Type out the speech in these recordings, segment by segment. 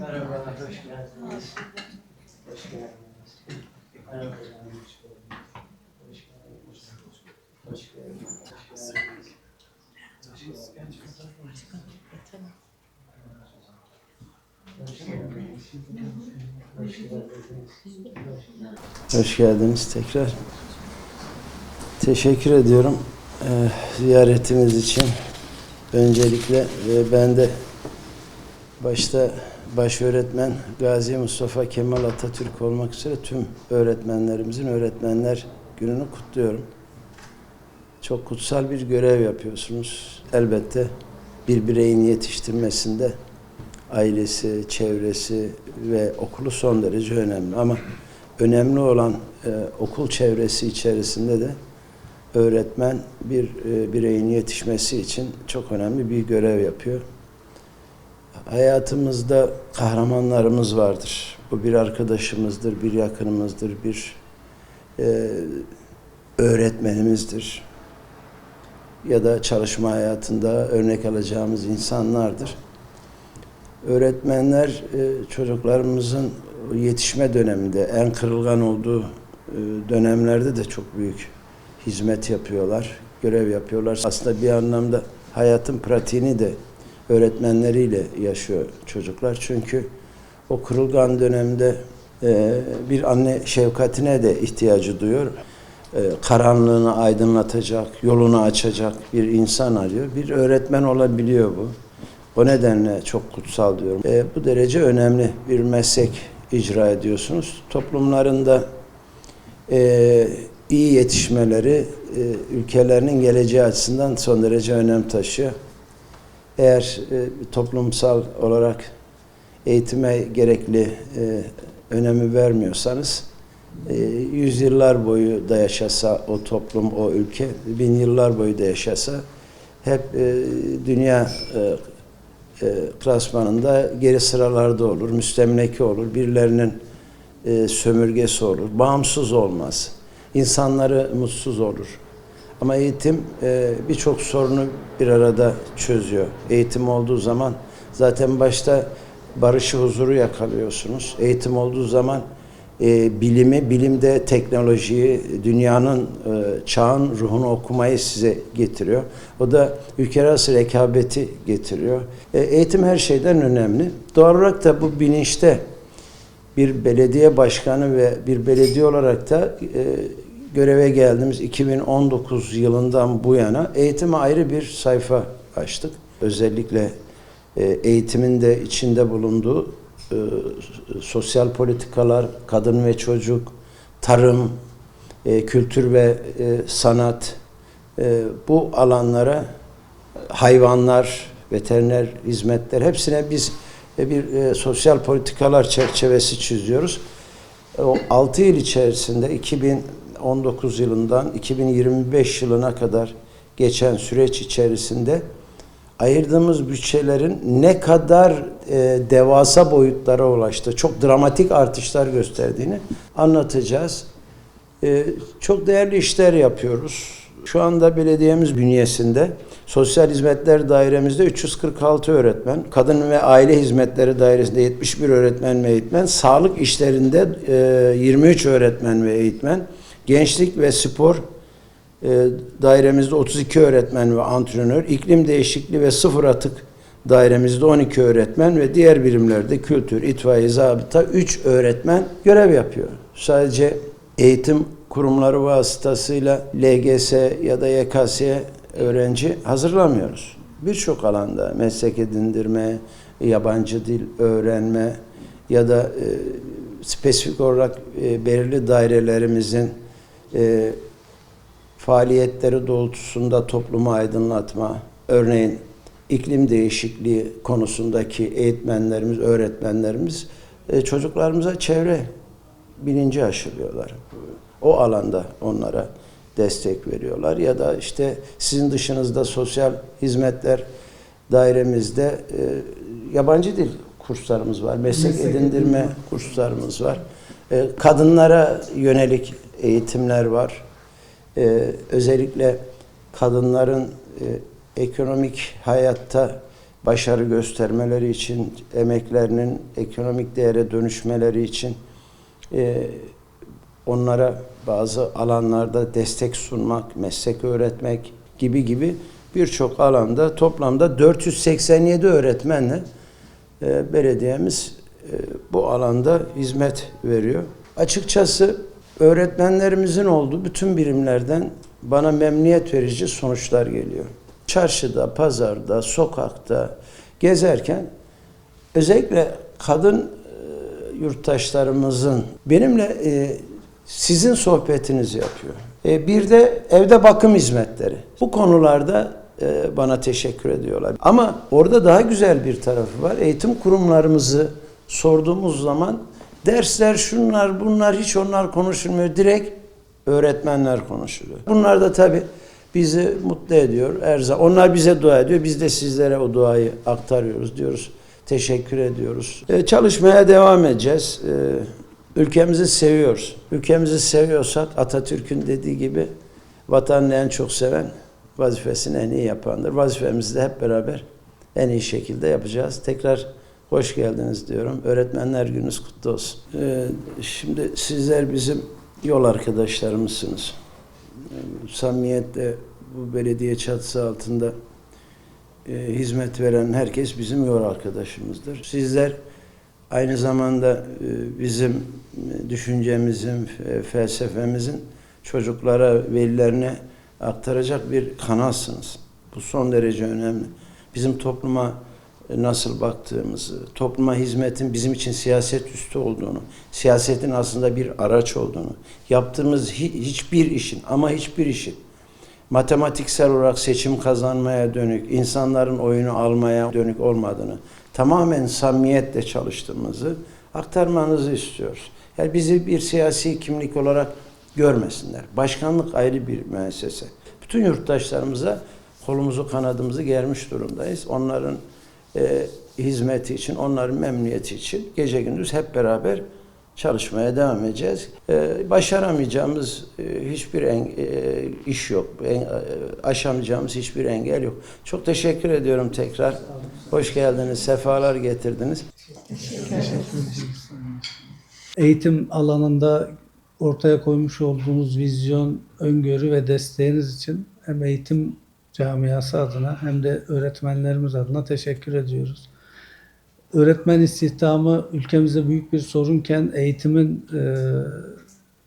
Merhaba, hoş geldiniz. Hoş geldiniz. Merhaba, hoş geldiniz. Hoş geldiniz. Hoş geldiniz. Hoş geldiniz. Hoş geldiniz. Tekrar. Teşekkür ediyorum eee, ziyaretiniz için. Öncelikle e, ben de başta baş öğretmen Gazi Mustafa Kemal Atatürk olmak üzere tüm öğretmenlerimizin Öğretmenler Günü'nü kutluyorum. Çok kutsal bir görev yapıyorsunuz. Elbette bir bireyin yetiştirmesinde ailesi, çevresi ve okulu son derece önemli. Ama önemli olan e, okul çevresi içerisinde de öğretmen bir e, bireyin yetişmesi için çok önemli bir görev yapıyor. Hayatımızda kahramanlarımız vardır. Bu bir arkadaşımızdır, bir yakınımızdır, bir e, öğretmenimizdir. Ya da çalışma hayatında örnek alacağımız insanlardır. Öğretmenler e, çocuklarımızın yetişme döneminde en kırılgan olduğu e, dönemlerde de çok büyük hizmet yapıyorlar, görev yapıyorlar. Aslında bir anlamda hayatın pratiğini de öğretmenleriyle yaşıyor çocuklar. Çünkü o kırılgan dönemde e, bir anne şefkatine de ihtiyacı duyuyor. E, karanlığını aydınlatacak, yolunu açacak bir insan arıyor. Bir öğretmen olabiliyor bu. O nedenle çok kutsal diyorum. E, bu derece önemli bir meslek icra ediyorsunuz. Toplumlarında e, iyi yetişmeleri e, ülkelerinin geleceği açısından son derece önem taşıyor. Eğer e, toplumsal olarak eğitime gerekli e, önemi vermiyorsanız e, yüzyıllar boyu da yaşasa o toplum, o ülke, bin yıllar boyu da yaşasa hep e, dünya e, e, klasmanında geri sıralarda olur, müstemleke olur, birilerinin e, sömürgesi olur, bağımsız olmaz, insanları mutsuz olur. Ama eğitim e, birçok sorunu bir arada çözüyor. Eğitim olduğu zaman zaten başta barışı, huzuru yakalıyorsunuz. Eğitim olduğu zaman e, bilimi, bilimde teknolojiyi, dünyanın, e, çağın ruhunu okumayı size getiriyor. O da ülke arası rekabeti getiriyor. E, eğitim her şeyden önemli. Doğal olarak da bu bilinçte bir belediye başkanı ve bir belediye olarak da e, göreve geldiğimiz 2019 yılından bu yana eğitime ayrı bir sayfa açtık. Özellikle e, eğitimin de içinde bulunduğu e, sosyal politikalar, kadın ve çocuk, tarım, e, kültür ve sanat bu alanlara hayvanlar, veteriner hizmetler hepsine biz bir sosyal politikalar çerçevesi çiziyoruz. O 6 yıl içerisinde 2019 yılından 2025 yılına kadar geçen süreç içerisinde ayırdığımız bütçelerin ne kadar e, devasa boyutlara ulaştı, çok dramatik artışlar gösterdiğini anlatacağız. E, çok değerli işler yapıyoruz. Şu anda belediyemiz bünyesinde Sosyal Hizmetler Dairemizde 346 öğretmen, Kadın ve Aile Hizmetleri Dairesi'nde 71 öğretmen ve eğitmen, sağlık işlerinde e, 23 öğretmen ve eğitmen, gençlik ve spor e, dairemizde 32 öğretmen ve antrenör, iklim değişikliği ve sıfır atık dairemizde 12 öğretmen ve diğer birimlerde kültür, itfaiye, zabıta 3 öğretmen görev yapıyor. Sadece eğitim kurumları vasıtasıyla LGS ya da YKS öğrenci hazırlamıyoruz. Birçok alanda meslek edindirme, yabancı dil öğrenme ya da e, spesifik olarak e, belirli dairelerimizin e, faaliyetleri doğrultusunda toplumu aydınlatma, örneğin iklim değişikliği konusundaki eğitmenlerimiz, öğretmenlerimiz e, çocuklarımıza çevre bilinci aşılıyorlar. O alanda onlara destek veriyorlar ya da işte sizin dışınızda sosyal hizmetler dairemizde e, yabancı dil kurslarımız var, meslek, Meslek edindirme edindirme. kurslarımız var. E, kadınlara yönelik eğitimler var. E, özellikle kadınların e, ekonomik hayatta başarı göstermeleri için, emeklerinin ekonomik değere dönüşmeleri için e, onlara bazı alanlarda destek sunmak, meslek öğretmek gibi gibi birçok alanda toplamda 487 öğretmenle e, belediyemiz bu alanda hizmet veriyor. Açıkçası öğretmenlerimizin olduğu bütün birimlerden bana memnuniyet verici sonuçlar geliyor. Çarşıda, pazarda, sokakta gezerken özellikle kadın e, yurttaşlarımızın benimle e, sizin sohbetinizi yapıyor. E, bir de evde bakım hizmetleri. Bu konularda bana teşekkür ediyorlar. Ama orada daha güzel bir tarafı var. Eğitim kurumlarımızı sorduğumuz zaman dersler şunlar bunlar hiç onlar konuşulmuyor. Direkt öğretmenler konuşuluyor. Bunlar da tabii bizi mutlu ediyor. Her zaman. Onlar bize dua ediyor. Biz de sizlere o duayı aktarıyoruz diyoruz. Teşekkür ediyoruz. E, çalışmaya devam edeceğiz. E, ülkemizi seviyoruz. Ülkemizi seviyorsak Atatürk'ün dediği gibi vatanını en çok seven vazifesini en iyi yapandır. Vazifemizi de hep beraber en iyi şekilde yapacağız. Tekrar hoş geldiniz diyorum. Öğretmenler gününüz kutlu olsun. E, şimdi sizler bizim yol arkadaşlarımızsınız. E, Samimiyetle bu belediye çatısı altında e, hizmet veren herkes bizim yol arkadaşımızdır. Sizler aynı zamanda e, bizim e, düşüncemizin, e, felsefemizin çocuklara, velilerine aktaracak bir kanalsınız. Bu son derece önemli. Bizim topluma nasıl baktığımızı, topluma hizmetin bizim için siyaset üstü olduğunu, siyasetin aslında bir araç olduğunu, yaptığımız hi- hiçbir işin ama hiçbir işin matematiksel olarak seçim kazanmaya dönük, insanların oyunu almaya dönük olmadığını, tamamen samimiyetle çalıştığımızı aktarmanızı istiyoruz. Yani bizi bir siyasi kimlik olarak görmesinler. Başkanlık ayrı bir müessese. Bütün yurttaşlarımıza kolumuzu kanadımızı germiş durumdayız. Onların e, hizmeti için, onların memnuniyeti için gece gündüz hep beraber çalışmaya devam edeceğiz. E, başaramayacağımız e, hiçbir en, e, iş yok. En, e, aşamayacağımız hiçbir engel yok. Çok teşekkür ediyorum tekrar. Hoş geldiniz, sefalar getirdiniz. Eğitim alanında ortaya koymuş olduğunuz vizyon, öngörü ve desteğiniz için hem eğitim camiası adına hem de öğretmenlerimiz adına teşekkür ediyoruz. Öğretmen istihdamı ülkemizde büyük bir sorunken eğitimin e,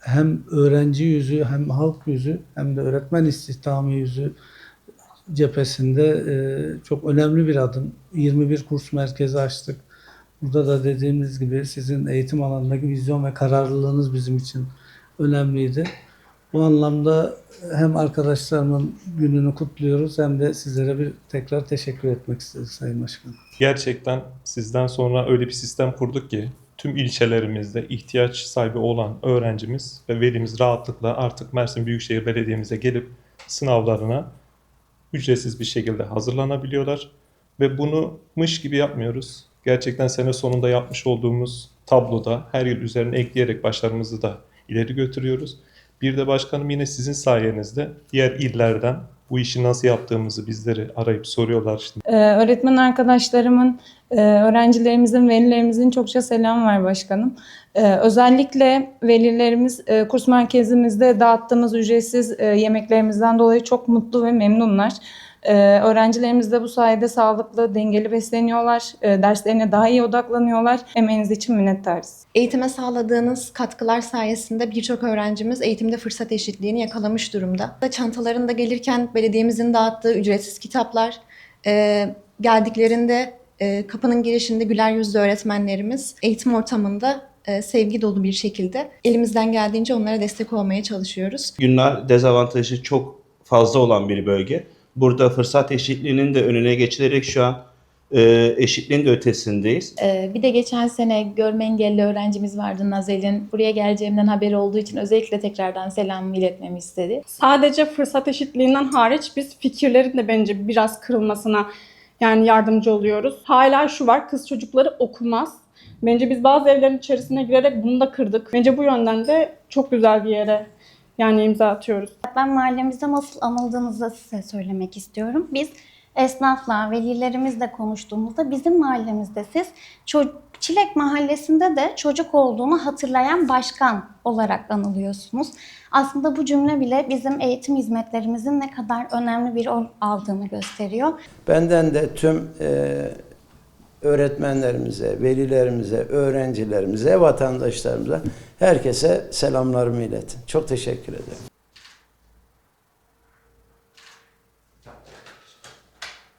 hem öğrenci yüzü hem halk yüzü hem de öğretmen istihdamı yüzü cephesinde e, çok önemli bir adım. 21 kurs merkezi açtık. Burada da dediğimiz gibi sizin eğitim alanındaki vizyon ve kararlılığınız bizim için önemliydi. Bu anlamda hem arkadaşlarımın gününü kutluyoruz hem de sizlere bir tekrar teşekkür etmek isteriz Sayın Başkanım. Gerçekten sizden sonra öyle bir sistem kurduk ki tüm ilçelerimizde ihtiyaç sahibi olan öğrencimiz ve velimiz rahatlıkla artık Mersin Büyükşehir Belediye'mize gelip sınavlarına ücretsiz bir şekilde hazırlanabiliyorlar. Ve bunu mış gibi yapmıyoruz. Gerçekten sene sonunda yapmış olduğumuz tabloda her yıl üzerine ekleyerek başlarımızı da ileri götürüyoruz. Bir de başkanım yine sizin sayenizde diğer illerden bu işi nasıl yaptığımızı bizleri arayıp soruyorlar. İşte Ee, öğretmen arkadaşlarımın, e, öğrencilerimizin, velilerimizin çokça selam var başkanım. Ee, özellikle velilerimiz e, kurs merkezimizde dağıttığımız ücretsiz e, yemeklerimizden dolayı çok mutlu ve memnunlar. Ee, öğrencilerimiz de bu sayede sağlıklı, dengeli besleniyorlar, e, derslerine daha iyi odaklanıyorlar. Emeğiniz için minnettarız. Eğitime sağladığınız katkılar sayesinde birçok öğrencimiz eğitimde fırsat eşitliğini yakalamış durumda. Çantalarında gelirken belediyemizin dağıttığı ücretsiz kitaplar, e, geldiklerinde e, kapının girişinde güler yüzlü öğretmenlerimiz eğitim ortamında e, sevgi dolu bir şekilde elimizden geldiğince onlara destek olmaya çalışıyoruz. günler dezavantajı çok fazla olan bir bölge. Burada fırsat eşitliğinin de önüne geçilerek şu an e, eşitliğin de ötesindeyiz. Ee, Bir de geçen sene görme engelli öğrencimiz vardı Nazel'in. Buraya geleceğimden haberi olduğu için özellikle tekrardan selamımı iletmemi istedi. Sadece fırsat eşitliğinden hariç biz fikirlerin de bence biraz kırılmasına yani yardımcı oluyoruz. Hala şu var kız çocukları okumaz. Bence biz bazı evlerin içerisine girerek bunu da kırdık. Bence bu yönden de çok güzel bir yere yani imza atıyoruz. Ben mahallemizde nasıl anıldığınızı size söylemek istiyorum. Biz esnafla, velilerimizle konuştuğumuzda bizim mahallemizde siz Çilek Mahallesi'nde de çocuk olduğunu hatırlayan başkan olarak anılıyorsunuz. Aslında bu cümle bile bizim eğitim hizmetlerimizin ne kadar önemli bir rol aldığını gösteriyor. Benden de tüm e, öğretmenlerimize, velilerimize, öğrencilerimize, vatandaşlarımıza herkese selamlarımı iletin. Çok teşekkür ederim.